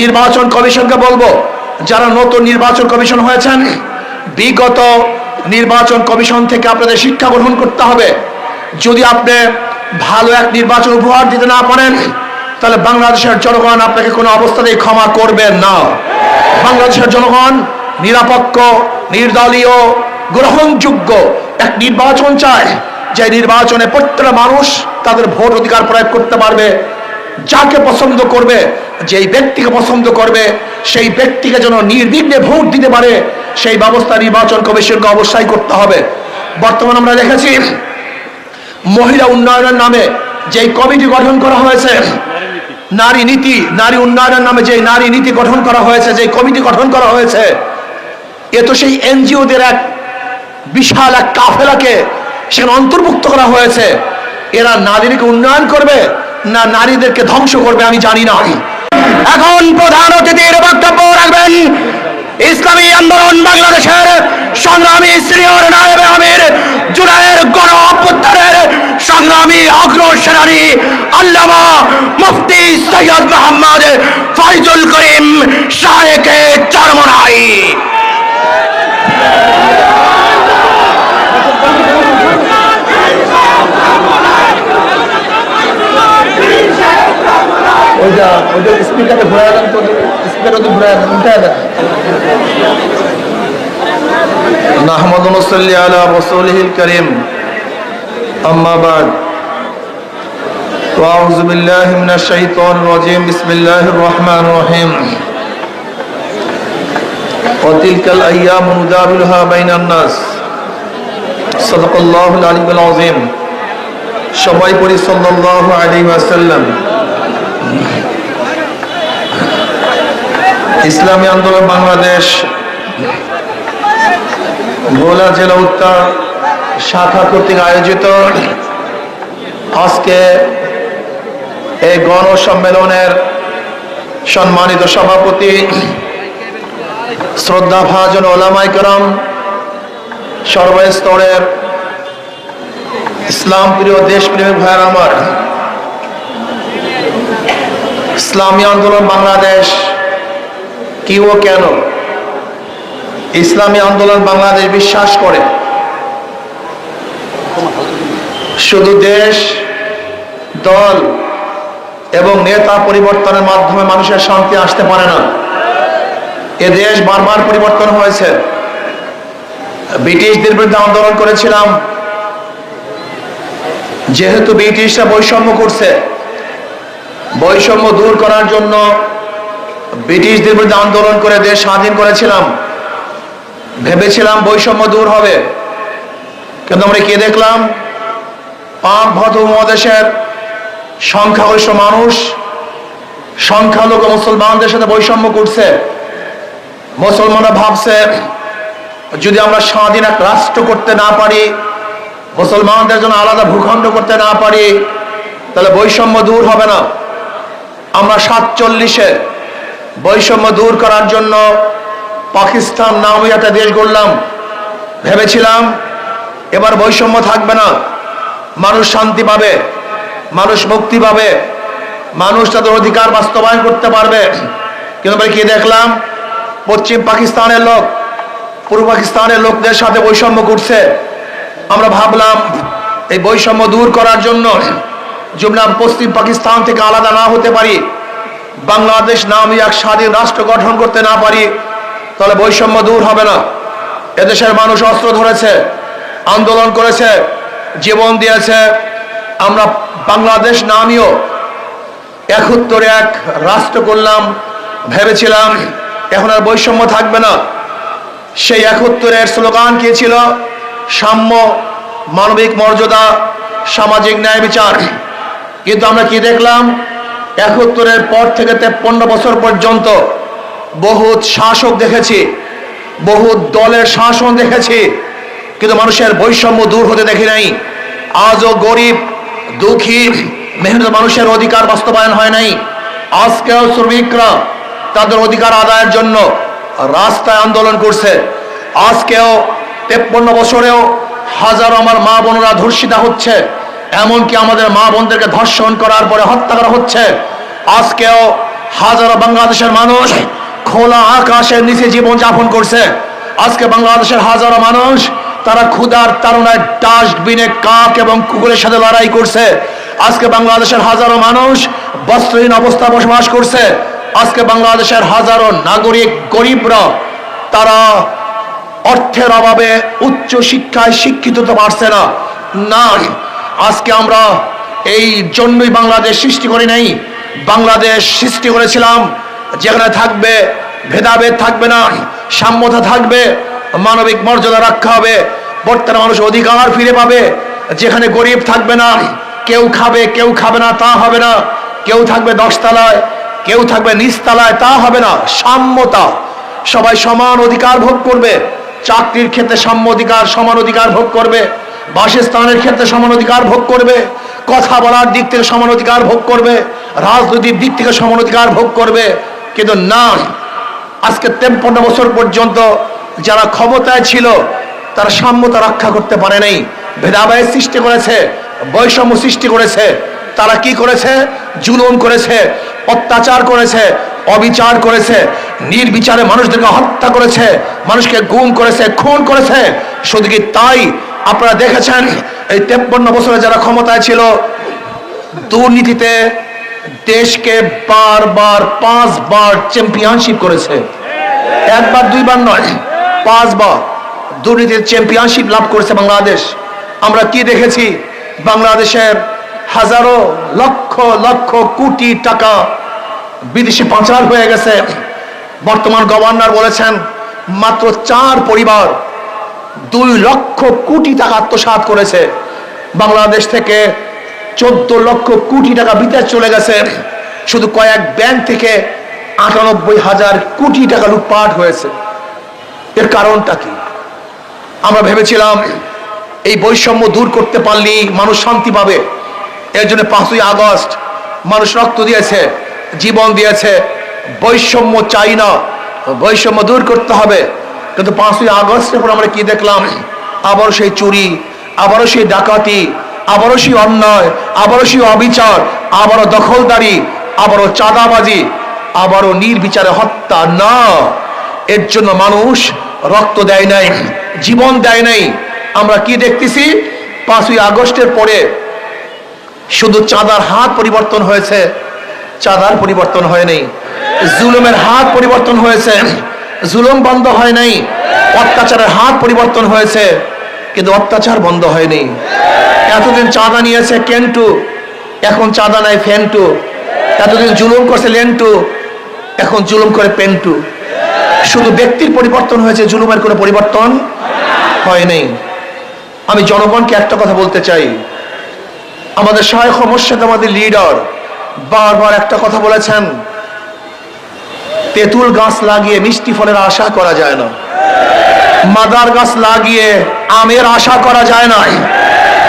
নির্বাচন কমিশনকে বলব, যারা নতুন নির্বাচন কমিশন হয়েছেন, বিগত নির্বাচন কমিশন থেকে আপনাদের শিক্ষা গ্রহণ করতে হবে। যদি আপনি ভালো এক নির্বাচন উপহার দিতে না পারেন, তাহলে বাংলাদেশের জনগণ আপনাকে কোনো অবস্থাতেই ক্ষমা করবেন না। বাংলাদেশের জনগণ নিরাপক্ষ, নির্দলীয়, গ্রহণযোগ্য এক নির্বাচন চায়, যে নির্বাচনে প্রত্যেকটা মানুষ তাদের ভোট অধিকার প্রয়োগ করতে পারবে, যাকে পছন্দ করবে যেই ব্যক্তিকে পছন্দ করবে, সেই ব্যক্তিকে যেন নির্বিঘ্নে ভোট দিতে পারে, সেই ব্যবস্থা নির্বাচন কমিশনকে অবশ্যই করতে হবে। বর্তমানে আমরা দেখেছি, মহিলা উন্নয়নের নামে যেই কমিটি গঠন করা হয়েছে, নারী নীতি, নারী উন্নয়নের নামে যে নারী নীতি গঠন করা হয়েছে যে কমিটি গঠন করা হয়েছে, এ তো সেই এনজিওদের এক বিশাল এক কাফেলাকে সেখানে অন্তর্ভুক্ত করা হয়েছে। এরা নারীকে উন্নয়ন করবে না নারীদেরকে ধ্বংস করবে আমি জানি না। এখন প্রধান অতিথির বক্তব্য রাখবেন। ইসলামী আন্দোলন বাংলাদেশের সংগ্রামী সিনিয়র নায়েবে আমির জুনায়ের গণ অভ্যুত্থানের সংগ্রামী অগ্রসেনানী আল্লামা মুফতি সৈয়দ মোহাম্মদ ফয়জুল করিম শাহেকে চরমনাই। ওইটা ওইটা স্পিকারে ঘুরায় দেন তো স্পিকারে তো ঘুরায় দেন উঠায় দেন نحمد ونصلي على رسوله الكريم أما بعد وأعوذ بالله من الشيطان الرجيم بسم الله الرحمن الرحيم وتلك الأيام نداولها بين الناس صدق الله العلي العظيم সবাই পড়ি সাল্লাল্লাহু আলাইহি ওয়াসাল্লাম ইসলামী আন্দোলন বাংলাদেশ ভোলা জেলা উত্তর শাখা কর্তৃক আয়োজিত। আজকে এই গণ সম্মেলনের সম্মানিত সভাপতি শ্রদ্ধা ভাজন ওলামাই করম, সর্বস্তরের ইসলাম প্রিয় দেশপ্রেমিক ভাইয়ের আমার, ইসলামী আন্দোলন বাংলাদেশ কি ও কেন? ইসলামী আন্দোলন বাংলাদেশ বিশ্বাস করে। শুধু দেশ, দল এবং নেতা পরিবর্তনের মাধ্যমে মানুষের শান্তি আসতে পারে না। এ দেশ বারবার পরিবর্তন হয়েছে। ব্রিটিশদের বিরুদ্ধে আন্দোলন করেছিলাম। যেহেতু ব্রিটিশরা বৈষম্য করছে, বৈষম্য দূর করার জন্য ব্রিটিশদের বিরুদ্ধে আন্দোলন করে দেশ স্বাধীন করেছিলাম। ভেবেছিলাম বৈষম্য দূর হবে। কিন্তু আমরা কি দেখলাম? পাক ভদ্র উপমহাদেশের সংখ্যাগরিষ্ঠ মানুষ, সংখ্যালঘু মুসলমানদের সাথে বৈষম্য করছে। মুসলমানরা ভাবছে, যদি আমরা স্বাধীন এক রাষ্ট্র করতে না পারি, মুসলমানদের জন্য আলাদা ভূখণ্ড করতে না পারি, তাহলে বৈষম্য দূর হবে না। আমরা সাতচল্লিশে বৈষম্য দূর করার জন্য পাকিস্তান নামে একটা দেশ গড়লাম। ভেবেছিলাম এবার বৈষম্য থাকবে না। মানুষ শান্তি পাবে, মানুষ মুক্তি পাবে, মানুষ তাদের অধিকার বাস্তবায়ন করতে পারবে। কিন্তু কি দেখলাম? পশ্চিম পাকিস্তানের লোক, পূর্ব পাকিস্তানের লোকদের সাথে বৈষম্য করছে আমরা ভাবলাম এই বৈষম্য দূর করার জন্য আমরা পশ্চিম পাকিস্তান থেকে আলাদা না হতে পারি। বাংলাদেশ নামে এক স্বাধীন রাষ্ট্র গঠন করতে না পারি, তাহলে বৈষম্য দূর হবে না। এদেশের মানুষ অস্ত্র ধরেছে, আন্দোলন করেছে, জীবন দিয়েছে। আমরা বাংলাদেশ নামীয় একত্তরে এক রাষ্ট্র করলাম, ভেবেছিলাম, এখন আর বৈষম্য থাকবে না। সেই একত্তরের স্লোগান কি ছিল? সাম্য, মানবিক মর্যাদা, সামাজিক ন্যায় বিচার। কিন্তু আমরা কি দেখলাম? একত্তরের পর থেকে তেপ্পন্ন বছর পর্যন্ত বহুত শাসক দেখেছি বহু দলের শাসন দেখেছি, কিন্তু মানুষের বৈষম্য দূর হতে দেখি নাই। আজও গরিব, দুঃখী, মেহনত মানুষের অধিকার বাস্তবায়ন হয় নাই। আজকেও শ্রমিকরা তাদের অধিকার আদায়ের জন্য রাস্তায় আন্দোলন করছে। আজকেও তেপ্পন্ন বছরেও হাজারো আমার মা বোনরা ধর্ষিতা হচ্ছে। এমনকি আমাদের মা বোনদেরকে ধর্ষণ করার পরে হত্যা করা হচ্ছে। আজকেও হাজারো বাংলাদেশের মানুষ খোলা আকাশের নিচে জীবন যাপন করছে। আজকে বাংলাদেশের হাজারো মানুষ তারা ক্ষুধার তারুণায় ডাস্টবিনে কাক এবং কুকুরের সাথে লড়াই করছে। আজকে বাংলাদেশের হাজারো মানুষ বস্ত্রহীন অবস্থা বসবাস করছে। আজকে বাংলাদেশের হাজারো নাগরিক, গরিবরা তারা অর্থের অভাবে উচ্চ শিক্ষায় শিক্ষিত হতে পারছে না। না আজকে আমরা এই জন্যই বাংলাদেশ সৃষ্টি করি নাই, বাংলাদেশ সৃষ্টি করেছিলাম, যেখানে থাকবে, ভেদাভেদ থাকবে না, সাম্যতা থাকবে, মানবিক মর্যাদা রক্ষা হবে, বর্তমানে মানুষ অধিকার ফিরে পাবে, যেখানে গরিব থাকবে না, কেউ খাবে কেউ খাবে না, তা হবে না, কেউ থাকবে দশতলায়, কেউ থাকবে নিচতলায়, তা হবে না, সাম্যতা। সবাই সমান অধিকার ভোগ করবে, চাকরির ক্ষেত্রে সাম্য অধিকার, সমান অধিকার ভোগ করবে বাসস্থানের ক্ষেত্রে সমান অধিকার ভোগ করবে, কথা বলার দিক থেকে সমান অধিকার ভোগ করবে, রাজনৈতিক দিক থেকে সমান অধিকার ভোগ করবে। কিন্তু না, আজকে তেপ্পন্ন বছর পর্যন্ত যারা ক্ষমতায় ছিল, তারা সাম্যতা রক্ষা করতে পারে নাই। ভেদাভেদ সৃষ্টি করেছে, বৈষম্য সৃষ্টি করেছে। তারা কি করেছে? জুলুম করেছে, অত্যাচার করেছে, অবিচার করেছে, নির্বিচারে মানুষদেরকে হত্যা করেছে, মানুষকে গুম করেছে, খুন করেছে। শুধু কি তাই? আপনারা দেখেছেন এই তেপ্পন্ন বছরে যারা ক্ষমতায় ছিল, দুর্নীতিতে দেশকে বারবার, পাঁচবার চ্যাম্পিয়নশিপ করেছে। একবার, দুইবার নয়, পাঁচবার দুর্নীতির চ্যাম্পিয়নশিপ লাভ করেছে বাংলাদেশ। আমরা কি দেখেছি? বাংলাদেশের হাজারো লক্ষ লক্ষ কোটি টাকা বিদেশি পাচার হয়ে গেছে। বর্তমান গভর্নর বলেছেন, মাত্র চার পরিবার দুই লক্ষ কোটি টাকা আত্মসাৎ করেছে। বাংলাদেশ থেকে চোদ্দ লক্ষ কোটি টাকা বিদেশ চলে গেছে। শুধু কয়েক ব্যাংক থেকে আটানব্বই হাজার কোটি টাকা লুটপাট হয়েছে। এর কারণটা কি? আমরা ভেবেছিলাম এই বৈষম্য দূর করতে পারলেই মানুষ শান্তি পাবে। এর জন্য পাঁচই আগস্ট মানুষ রক্ত দিয়েছে, জীবন দিয়েছে। বৈষম্য চাই না, বৈষম্য দূর করতে হবে। কিন্তু পাঁচই আগস্টের পর আমরা কি দেখলাম? আবারও সেই চুরি, আবারও সেই ডাকাতি, আবারও সেই অন্যায়, আবারও সেই অবিচার, আবারও দখলদারি, আবারও চাঁদাবাজি, আবারও নির্বিচারে হত্যা। না, এর জন্য মানুষ রক্ত দেয় নাই, জীবন দেয় নাই। আমরা কি দেখতেছি? পাঁচই আগস্টের পরে শুধু চাঁদার হাত পরিবর্তন হয়েছে, চাঁদার পরিবর্তন হয় নাই, জুলুমের হাত পরিবর্তন হয়েছে জুলুম বন্ধ হয় নাই। অত্যাচারের হাত পরিবর্তন হয়েছে, কিন্তু অত্যাচার বন্ধ হয়নি। এতদিন চাঁদা নিয়েছে কেন্টু, এখন চাঁদা নাই ফেন্টু। এতদিন জুলুম করছে লেন্টু, এখন জুলুম করে পেন্টু। শুধু ব্যক্তির পরিবর্তন হয়েছে, জুলুমের কোনো পরিবর্তন হয় নাই আমি জনগণকে একটা কথা বলতে চাই। আমাদের সহায়ক মোর্শেদ আমাদের লিডার বারবার একটা কথা বলেছেন তেঁতুল গাছ লাগিয়ে মিষ্টি ফলের আশা করা যায় না। মাদার গাছ লাগিয়ে আমের আশা করা যায় না।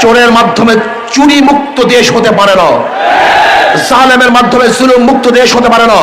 চোরের মাধ্যমে চুরি মুক্ত দেশ হতে পারে না। জালেমের মাধ্যমে জুলুম মুক্ত দেশ হতে পারে না।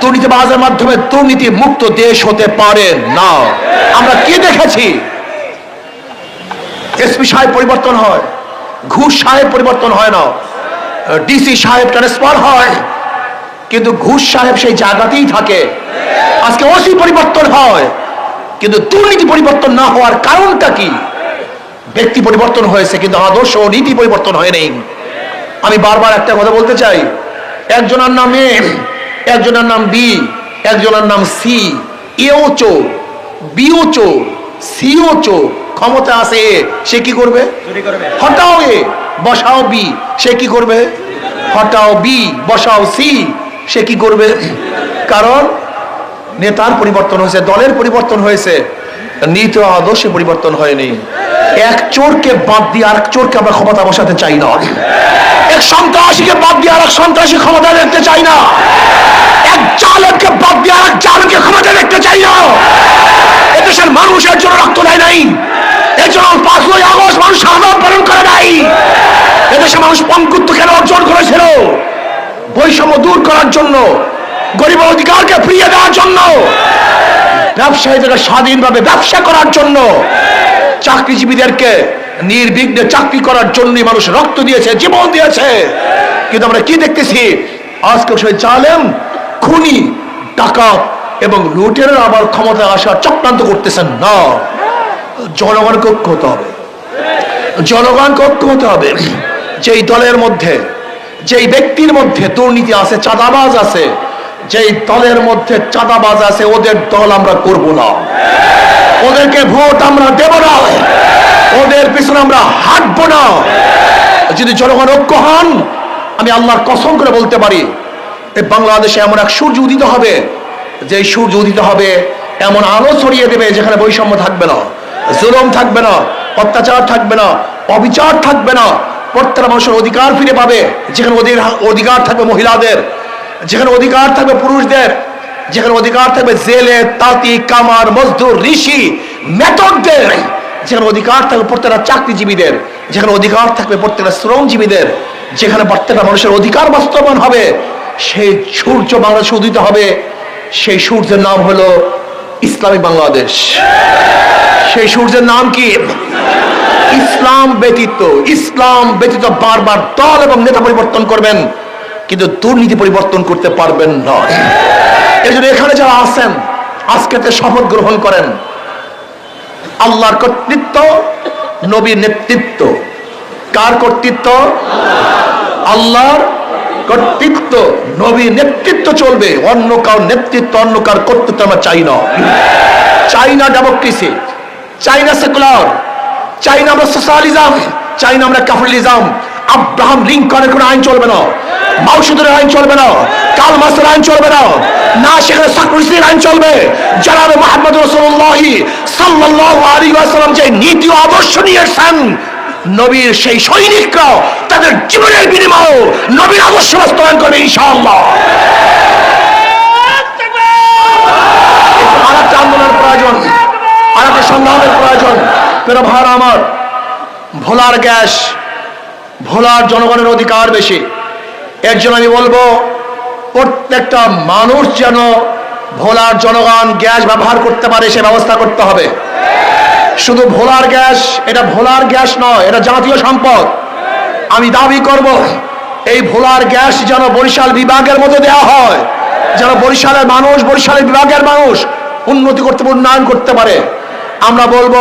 দুর্নীতিবাজের মাধ্যমে দুর্নীতি মুক্ত দেশ হতে পারে না। আমরা কি দেখেছি? এসপি সাহেব পরিবর্তন হয়, ঘুষ সাহেব পরিবর্তন হয় না। ডিসি সাহেব ট্রান্সফার হয়। কিন্তু ঘুষ সাহেব সেই জায়গাতেই থাকে। আজকে ওসি পরিবর্তন হয় কিন্তু দুর্নীতি পরিবর্তন না হওয়ার কারণটা কি? ব্যক্তি পরিবর্তন হয়েছে কিন্তু আদর্শ ও নীতি পরিবর্তন হয়নি আমি বারবার একটা কথা বলতে চাই একজনের নাম এ একজনের নাম বি একজনের নাম সি এও চোর বিও চোর সিও চোর ক্ষমতা আছে এ সে কি করবে? হটাও এ বসাও বি সে কি করবে। হটাও বি বসাও সি সে কি করবে? কারণ নেতার পরিবর্তন হয়েছে, দলের পরিবর্তন হয়েছে। নীতি আদর্শে পরিবর্তন হয়নি। এক চোরকে বাদ দিয়ে আরেক চোরকে আমরা ক্ষমতা বসাতে চাই না। এক সন্ত্রাসীকে বাদ দিয়ে আরেক সন্ত্রাসী ক্ষমতা দেখতে চাই না। এক জালেমকে বাদ দিয়ে আরেক জালেমকে ক্ষমতা দেখতে চাই না। এদেশের মানুষের জন্য রক্ত দেয় নাই। এর জন্য পাঁচই আগস্ট মানুষ সাধারণ পালন করে নাই। এদেশের মানুষ পঙ্কুত্ব কেন অর্জন করেছিল? বৈষম্য দূর করার জন্য, গরিব অধিকারকে ফিরিয়ে দেওয়ার জন্য ব্যবসায়ীদেরকে স্বাধীনভাবে ব্যবসা করার জন্য, চাকরিজীবীদেরকে নির্বিঘ্নে চাকরি করার জন্যই মানুষ রক্ত দিয়েছে, জীবন দিয়েছে। কিন্তু আমরা কি দেখতেছি? আজকে সেই জালেম, খুনি, ডাকাত এবং লুটের আবার ক্ষমতায় আসার চক্রান্ত করতেছেন না। জনগণকে ঐক্য হতে হবে। জনগণকে ঐক্য হতে হবে। যেই দলের মধ্যে যেই ব্যক্তির মধ্যে দুর্নীতি আছে, চাঁদাবাজ আছে, যেই দলের মধ্যে চাঁদাবাজ আছে, ওদের দল আমরা করব না। ওদেরকে ভোট আমরা দেব না। ওদের পিছনে আমরা হাঁটবো না। যদি জনগণ ঐক্য হন, আমি আল্লাহর কসম করে বলতে পারি এই বাংলাদেশে এমন এক সূর্য উদিত হবে যে সূর্য উদিত হবে, এমন আলো ছড়িয়ে দেবে যেখানে বৈষম্য থাকবে না, জুলম থাকবে না, অত্যাচার থাকবে না, অবিচার থাকবে না। প্রত্যেকটা মানুষের অধিকার ফিরে পাবে। যেখানে অধি- অধিকার থাকবে মহিলাদের, যেখানে অধিকার থাকবে পুরুষদের, যেখানে অধিকার থাকবে জেলে, তাঁতি, কামার, মজদুর, ঋষি মেথডদের যেখানে অধিকার থাকবে প্রত্যেকটা চাকরিজীবীদের, যেখানে অধিকার থাকবে প্রত্যেকটা শ্রমজীবীদের, যেখানে প্রত্যেকটা মানুষের অধিকার বাস্তবায়ন হবে, সেই সূর্য বাংলাদেশে উদিত হবে। সেই সূর্যের নাম হলো ইসলামী বাংলাদেশ। সেই সূর্যের নাম কি? ইসলাম ব্যতীত ইসলাম ব্যতীত বারবার দল এবং নেতা পরিবর্তন করবেন, কিন্তু দুর্নীতি পরিবর্তন করতে পারবেন না। এই জন্য এখানে যারা আছেন, আজকে তে শপথ গ্রহণ করেন। আল্লাহর কর্তৃত্ব, নবীর নেতৃত্ব। কার কর্তৃত্ব? আল্লাহর কর্তৃত্ব, নবীর নেতৃত্ব চলবে। অন্য কার নেতৃত্ব, অন্য কার কর্তৃত্ব আমরা চাই না। চাই না ডেমোক্রেসি চাই না সেকুলার চাই না আমরা সোশ্যালিজম চাই না আমরা ক্যাপিটালিজম। আব্রাহাম লিঙ্কনের কোনো আইন চলবে না। মাউসুদের আইন চলবে না। কাল মাসের আইন চলবে না। না, সেখানে সাকরিস্তির আইন চলবে। জানাবে মোহাম্মদ রসুল্লাহ সাল্লাল্লাহু আলাইহি ওয়াসাল্লাম যে নীতি আদর্শ নিয়ে এসেছেন, নবীর সেই সৈনিকরা তাদের জীবনের বিনিময়ে নবীর আদর্শ বাস্তবায়ন করবে ইনশাআল্লাহ। আর একটা আন্দোলনের প্রয়োজন আর একটা সংগ্রামের প্রয়োজন। পেরা ভার আমার। ভোলার গ্যাস, ভোলার জনগণের অধিকার বেশি। এর জন্য আমি বলব, প্রত্যেকটা মানুষ যেন ভোলার জনগণ গ্যাস ব্যবহার করতে পারে, সে ব্যবস্থা করতে হবে। শুধু ভোলার গ্যাস, এটা ভোলার গ্যাস নয়, এটা জাতীয় সম্পদ। আমি দাবি করব, এই ভোলার গ্যাস যেন বরিশাল বিভাগের মধ্যে দেওয়া হয়, যেন বরিশালের মানুষ, বরিশালের বিভাগের মানুষ উন্নতি করতে, উন্নয়ন করতে পারে। আমরা বলব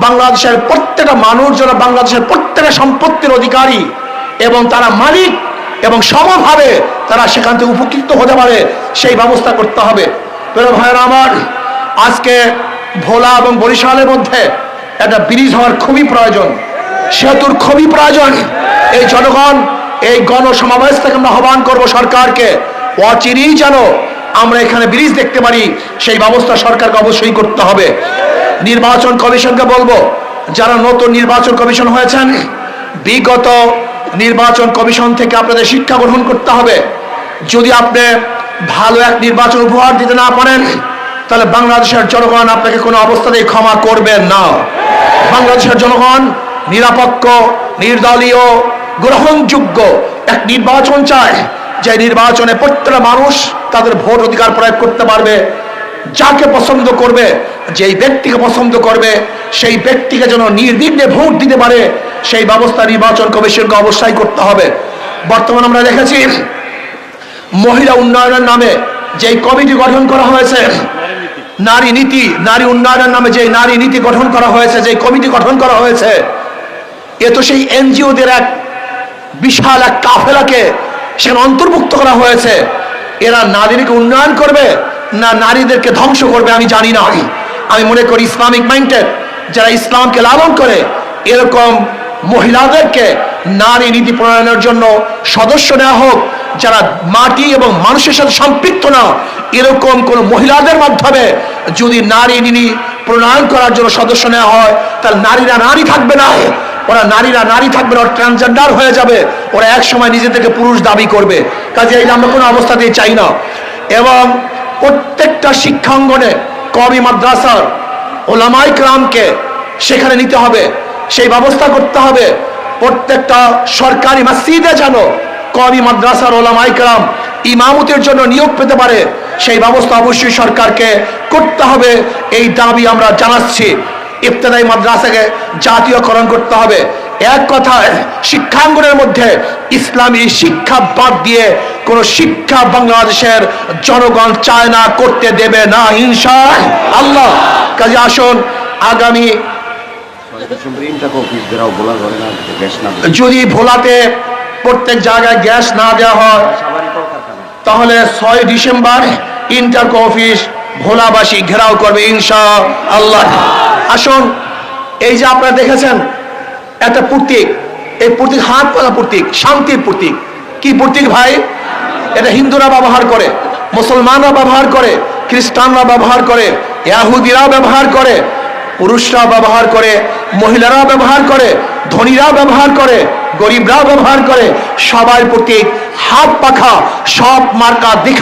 বাংলাদেশের প্রত্যেকটা মানুষ যেন বাংলাদেশের প্রত্যেকটা সম্পত্তির অধিকারী এবং তারা মালিক এবং সমভাবে তারা সেখান থেকে উপকৃত হতে পারে, সেই ব্যবস্থা করতে হবে। প্রিয় ভাইয়েরা আমার, আজকে ভোলা এবং বরিশালের মধ্যে একটা ব্রিজ হওয়ার খুবই প্রয়োজন। সেতুর খুবই প্রয়োজন। এই জনগণ, এই গণসমাবেশ থেকে আমরা আহ্বান করব সরকারকে, অচিরেই যেন আমরা এখানে ব্রিজ দেখতে পারি, সেই ব্যবস্থা সরকারকে অবশ্যই করতে হবে। নির্বাচন কমিশনকে বলব, যারা নতুন নির্বাচন কমিশন হয়েছেন, বিগত নির্বাচন কমিশন থেকে আপনাদের শিক্ষা গ্রহণ করতে হবে। যদি আপনি ভালো এক নির্বাচন উপহার দিতে না পারেন, তাহলে বাংলাদেশের জনগণ আপনাকে কোনো অবস্থাতেই ক্ষমা করবেন না। বাংলাদেশের জনগণ নিরাপক্ষ, নির্দলীয়, গ্রহণযোগ্য এক নির্বাচন চায়। যে নির্বাচনে প্রত্যেকটা মানুষ তাদের ভোট অধিকার প্রয়োগ করতে পারবে। যাকে পছন্দ করবে, যেই ব্যক্তিকে পছন্দ করবে, সেই ব্যক্তিকে যেন নির্বিঘ্নে ভোট দিতে পারে, সেই ব্যবস্থা নির্বাচন কমিশনকে অবশ্যই করতে হবে। বর্তমানে আমরা দেখেছি, মহিলা উন্নয়নের নামে যেই কমিটি গঠন করা হয়েছে, নারী নীতি, নারী উন্নয়নের নামে যে নারী নীতি গঠন করা হয়েছে যে কমিটি গঠন করা হয়েছে, এ তো সেই এনজিওদের এক বিশাল এক কাফেলাকে সেখানে অন্তর্ভুক্ত করা হয়েছে। এরা নারীদেরকে উন্নয়ন করবে না নারীদেরকে ধ্বংস করবে আমি জানি না। আমি মনে করি ইসলামিক মাইন্ডেড যারা ইসলামকে লালন করে, এরকম মহিলাদেরকে নারী নীতি প্রণয়নের জন্য সদস্য নেওয়া হোক, যারা মাটি এবং মানুষের সাথে সম্পৃক্ত না, এরকম কোন মহিলাদের মাধ্যমে যদি নারী নীতি প্রণয়ন করার জন্য সদস্য নেওয়া হয়, তাহলে নারীরা নারী থাকবে না। ওরা নারীরা নারী থাকবে না, ওরা ট্রান্সজেন্ডার হয়ে যাবে। ওরা এক সময় নিজেদেরকে পুরুষ দাবি করবে। কাজে এই আমরা কোনো অবস্থাতেই চাই না। এবং প্রত্যেকটা শিক্ষাঙ্গনে কবি, মাদ্রাসার ওলামাই ক্রামকে সেখানে নিতে হবে, সেই ব্যবস্থা করতে হবে। প্রত্যেকটা সরকারি মসজিদে যেন কবি, মাদ্রাসার ওলামাই ক্রাম ইমামতের জন্য নিয়োগ পেতে পারে, সেই ব্যবস্থা অবশ্যই সরকারকে করতে হবে। এই দাবি আমরা জানাচ্ছি। ইফতেদায়ী মাদ্রাসাকে জাতীয়করণ করতে হবে। এক কথায়, শিক্ষাঙ্গনের মধ্যে ইসলামী শিক্ষা বাদ দিয়ে কোন শিক্ষা বাংলাদেশের জনগণ চায় না, করতে দেবে না হিংসা আল্লাহ, কাজে আসুন, আগামী যদি ভোলাতে প্রত্যেক জায়গায় গ্যাস না দেওয়া হয়, তাহলে ছয় ডিসেম্বর ইন্টারকো অফিস ভোলাবাসী ঘেরাও করবে ইনশা আল্লাহ আসুন, এই যে আপনারা দেখেছেন একটা প্রতীক। এই প্রতীক হাত পালা প্রতীক, শান্তির প্রতীক। কি প্রতীক ভাই? এটা হিন্দুরা ব্যবহার করে, মুসলমানরা ব্যবহার করে, খ্রিস্টানরা ব্যবহার করে ইয়াহুদিরা ব্যবহার করে পুরুষরা ব্যবহার করে মহিলারা ব্যবহার করে ধনীরা ব্যবহার করে গরিবরা ব্যবহার করে। সবার প্রতীক হাত পাখা, সব মার্কা দেখা